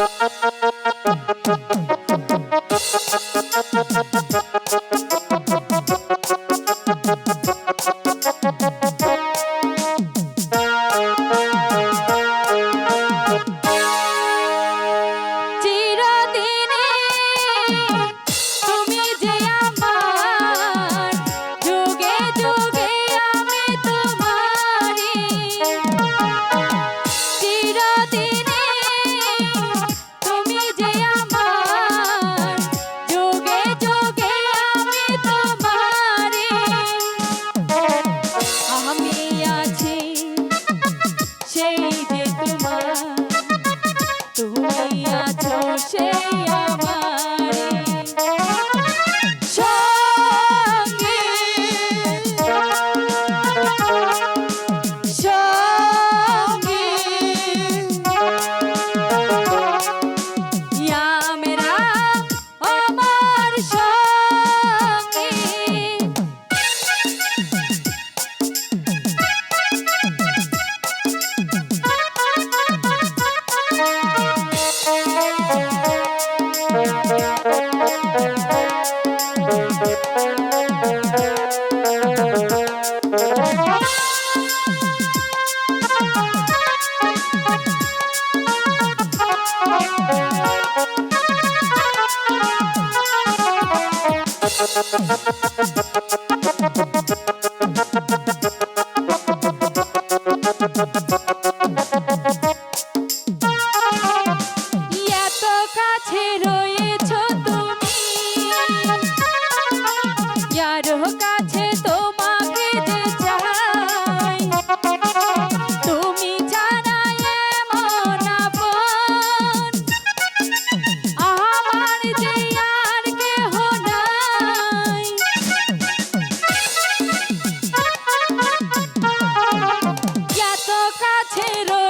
Thank সেই আমার। এত কাছে রয়ে কাছে রয়ে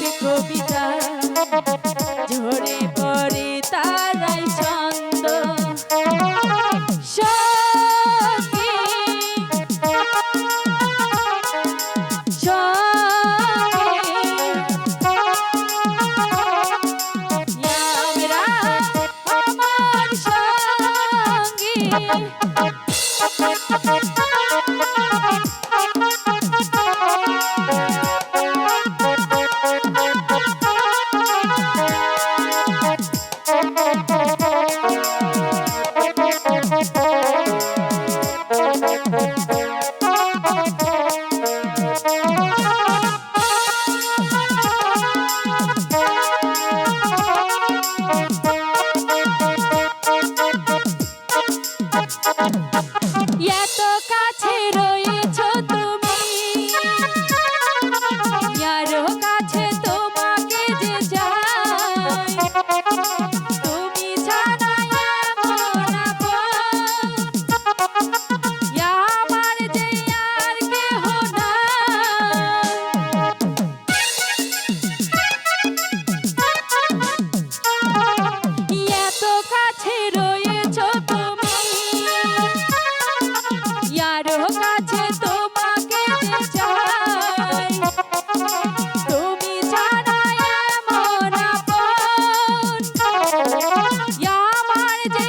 লিখবে কবিতা। ঝরে পড়ে তারাই ছন্দ। Thank you. কারও কাছে তোমাকে চাই। তুমি ছাড়া এমন আপন। আমার যে